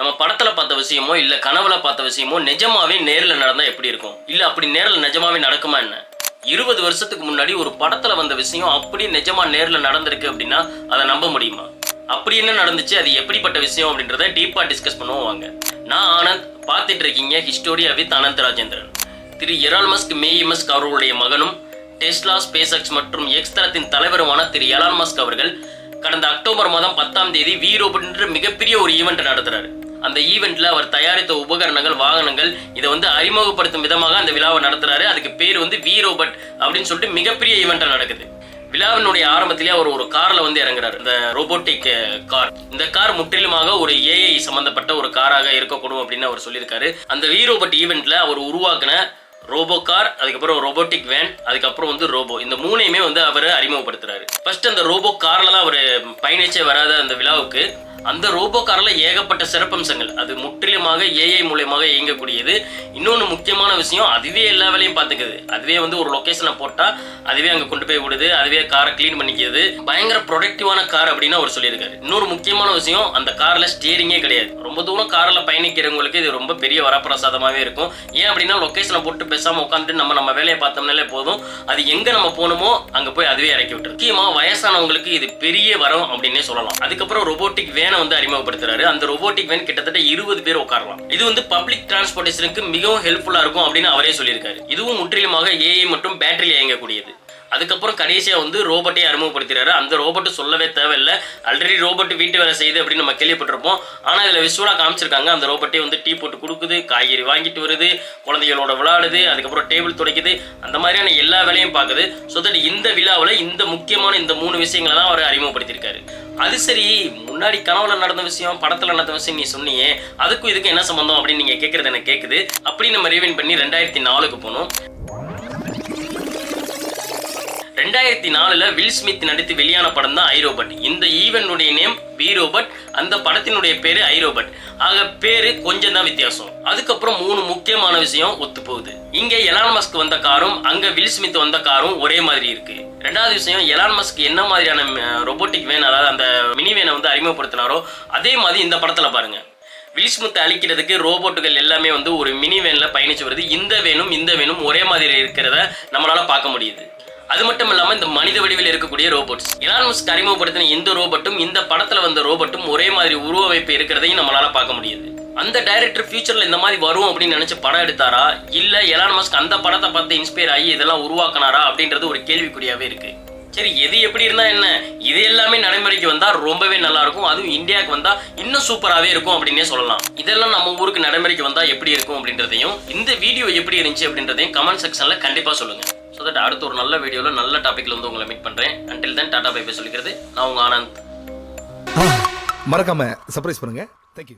நம்ம படத்தில் பார்த்த விஷயமோ இல்லை கனவுல பார்த்த விஷயமோ நிஜமாவே நேரில் நடந்தால் எப்படி இருக்கும்? இல்லை அப்படி நேரில் நிஜமாவே நடக்குமா என்ன? இருபது வருஷத்துக்கு முன்னாடி ஒரு படத்தில் வந்த விஷயம் அப்படியே நிஜமா நேரில் நடந்திருக்கு அப்படின்னா அதை நம்ப முடியுமா? அப்படி என்ன நடந்துச்சு? அது எப்படிப்பட்ட விஷயம் அப்படின்றத டீப்பாக டிஸ்கஸ் பண்ணுவோம் வாங்க. நான் ஆனந்த் பார்த்துட்டு இருக்கீங்க Historia with Anand Rajendran Thiru Elon Musk Maye அவர்களுடைய மகனும் டெஸ்லா ஸ்பேஸ் எக்ஸ் மற்றும் எக்ஸ்தரத்தின் தலைவருமான திரு எலான் மஸ்க் அவர்கள் கடந்த அக்டோபர் மாதம் பத்தாம் தேதி வி மிகப்பெரிய ஒரு ஈவெண்ட் நடத்துறாரு. அந்த ஈவெண்ட்ல அவர் தயாரித்த உபகரணங்கள் வாகனங்கள் இதை வந்து அறிமுகப்படுத்தும் விதமாக அந்த விழாவை நடத்துறாரு. அதுக்கு பேர் வந்து வி ரோபட் அப்படின்னு சொல்லிட்டு மிகப்பெரிய ஈவெண்ட்டாக நடக்குது. விழாவினுடைய ஆரம்பத்திலே அவர் ஒரு கார்ல வந்து இறங்குறாரு. இந்த ரோபோட்டிக் கார் இந்த கார் முற்றிலுமாக ஒரு ஏஐ சம்பந்தப்பட்ட ஒரு காராக இருக்கக்கூடும் அப்படின்னு அவர் சொல்லியிருக்காரு. அந்த வி ரோபோட் ஈவெண்ட்ல அவர் உருவாக்கின ரோபோ கார் அதுக்கப்புறம் ரோபோட்டிக் வேன் அதுக்கப்புறம் வந்து ரோபோ. இந்த மூணையுமே வந்து அவர் அறிமுகப்படுத்துறாரு. ஃபர்ஸ்ட் அந்த ரோபோ கார்ல தான் அவர் பயணிச்சே வராத அந்த விழாவுக்கு அந்த ரோபோ காரில் ஏகப்பட்ட சிறப்பம்சங்கள். அது முற்றிலுமாக ஏஐ மூலியமாக இயங்கக்கூடியது. இன்னொன்று முக்கியமான விஷயம் அதுவே எல்லா வேலையும் பார்த்துக்குது. அதுவே வந்து ஒரு லொக்கேஷனை போட்டால் அதுவே அங்கே கொண்டு போய் விடுது அதுவே காரை க்ளீன் பண்ணிக்கிறது. பயங்கர ப்ரொடக்டிவான கார் அப்படின்னு அவர் சொல்லியிருக்காரு. இன்னொரு முக்கியமான விஷயம் அந்த காரில் ஸ்டியரிங்கே கிடையாது. ரொம்ப தூரம் காரில் பயணிக்கிறவங்களுக்கு இது ரொம்ப பெரிய வரப்பிரசாதமாகவே இருக்கும். ஏன் அப்படின்னா லொக்கேஷனை போட்டு பேசாமல் உட்காந்துட்டு நம்ம நம்ம வேலையை பார்த்தோம்னாலே போதும். அது எங்கே நம்ம போகணுமோ அங்கே போய் அதுவே இறக்கி விட்டுரு முக்கியமாக வயசானவங்களுக்கு இது பெரிய வரம் அப்படின்னே சொல்லலாம். அதுக்கப்புறம் ரொபோட்டிக் வேனை வந்து அறிமுகப்படுத்துறாரு. அந்த ரோபோட்டிக் வேன் கிட்டத்தட்ட இருபது பேர் உட்காரலாம். இது வந்து பப்ளிக் டிரான்ஸ்போர்டேஷனுக்கு மிகவும் ஹெல்ப்ஃபுல்லா இருக்கும் அப்படின்னு அவரே சொல்லியிருக்காரு. இதுவும் முற்றிலுமாக ஏஐ மற்றும் பேட்டரியில் இயங்கக்கூடியது. அதுக்கப்புறம் கடைசியாக வந்து ரோபோட்டை அறிமுகப்படுத்துறாரு. அந்த ரோபோட்டு சொல்லவே தேவையில்லை. ஆல்ரெடி ரோபோட் வீட்டு வேலை செய்யுது அப்படின்னு நம்ம கேள்விப்பட்டிருப்போம். ஆனால் இதில் விஷுவலாக காமிச்சிருக்காங்க. அந்த ரோபோட்டே வந்து டீ போட்டு கொடுக்குது காய்கறி வாங்கிட்டு வருது குழந்தைகளோட விளையாடுது அதுக்கப்புறம் டேபிள் துடைக்குது. அந்த மாதிரியான எல்லா வேலையும் பார்க்குது. ஸோ தட் இந்த விழாவில் இந்த முக்கியமான இந்த மூணு விஷயங்களை தான் அவர் அறிமுகப்படுத்தியிருக்காரு. அது சரி முன்னாடி கனவுல நடந்த விஷயம் படத்துல நடந்த விஷயம் நீ சொன்னியே அதுக்கும் இதுக்கு என்ன சம்பந்தம் அப்படின்னு நீங்க கேட்கறது எனக்கு கேக்குது. அப்படி நம்ம ரீவைன் பண்ணி ரெண்டாயிரத்தி நாலுக்கு போனோம் ரெண்டாயிரத்தி நாலுல வில் ஸ்மித் நடித்து வெளியான படம் தான் ஐரோபட் இந்த ஈவென்டுடைய நேம் வி ரோபட் அந்த படத்தினுடைய பேரு ஐரோபட் ஆக பேரு கொஞ்சம் தான் வித்தியாசம். அதுக்கப்புறம் மூணு முக்கியமான விஷயம் ஒத்து போகுது இங்க எலான் மஸ்க் வந்த காரும் அங்க வில் ஸ்மித் வந்த காரும் ஒரே மாதிரி இருக்கு. ரெண்டாவது விஷயம் எலான் மஸ்க் என்ன மாதிரியான ரொபோட்டிக் வேன் அதாவது அந்த மினி வந்து அறிமுகப்படுத்தினாரோ அதே மாதிரி இந்த படத்துல பாருங்க. வில்ஸ்முத்தை அழிக்கிறதுக்கு ரோபோட்டுகள் எல்லாமே வந்து ஒரு மினி வேனில் பயணிச்சு வருது. இந்த வேனும் இந்த வேனும் ஒரே மாதிரி இருக்கிறத நம்மளால பார்க்க முடியுது. அது மட்டும் இல்லாமல் இந்த மனித வடிவில் இருக்கக்கூடிய ரோபோட்ஸ். எலான் மஸ்க் அறிமுகப்படுத்தின இந்த ரோபோட்டும் இந்த படத்தில் வந்த ரோபோட்டும் ஒரே மாதிரி உருவமைப்பு இருக்கிறதையும் நம்மளால பார்க்க முடியுது. அந்த டைரக்டர் ஃபியூச்சரில் இந்த மாதிரி வரும் அப்படின்னு நினச்சி படம் எடுத்தாரா? இல்லை எலான் மஸ்க் அந்த படத்தை பார்த்து இன்ஸ்பயர் ஆகி இதெல்லாம் உருவாக்கினாரா அப்படின்றது ஒரு கேள்விக்குறியாகவே இருக்கு. சரி எது எப்படி இருந்தால் என்ன? இது எல்லாமே நடைமுறைக்கு வந்தால் ரொம்பவே நல்லா இருக்கும். அதுவும் இந்தியாவுக்கு வந்தால் இன்னும் சூப்பராகவே இருக்கும் அப்படின்னே சொல்லலாம். இதெல்லாம் நம்ம ஊருக்கு நடைமுறைக்கு வந்தால் எப்படி இருக்கும் அப்படின்றதையும் இந்த வீடியோ எப்படி இருந்துச்சு அப்படின்றதையும் கமெண்ட் செக்ஷனில் கண்டிப்பாக சொல்லுங்கள் ஸோ தட் அடுத்த ஒரு நல்ல வீடியோவில் நல்ல டாப்பிக்கில் வந்து உங்களை மீட் பண்ணுறேன் until then tata bye bye சொல்லிக்கிறது. நான் உங்கள் ஆனந்த். மறக்காம சர்ப்ரைஸ் பண்ணுங்க. தேங்க்யூ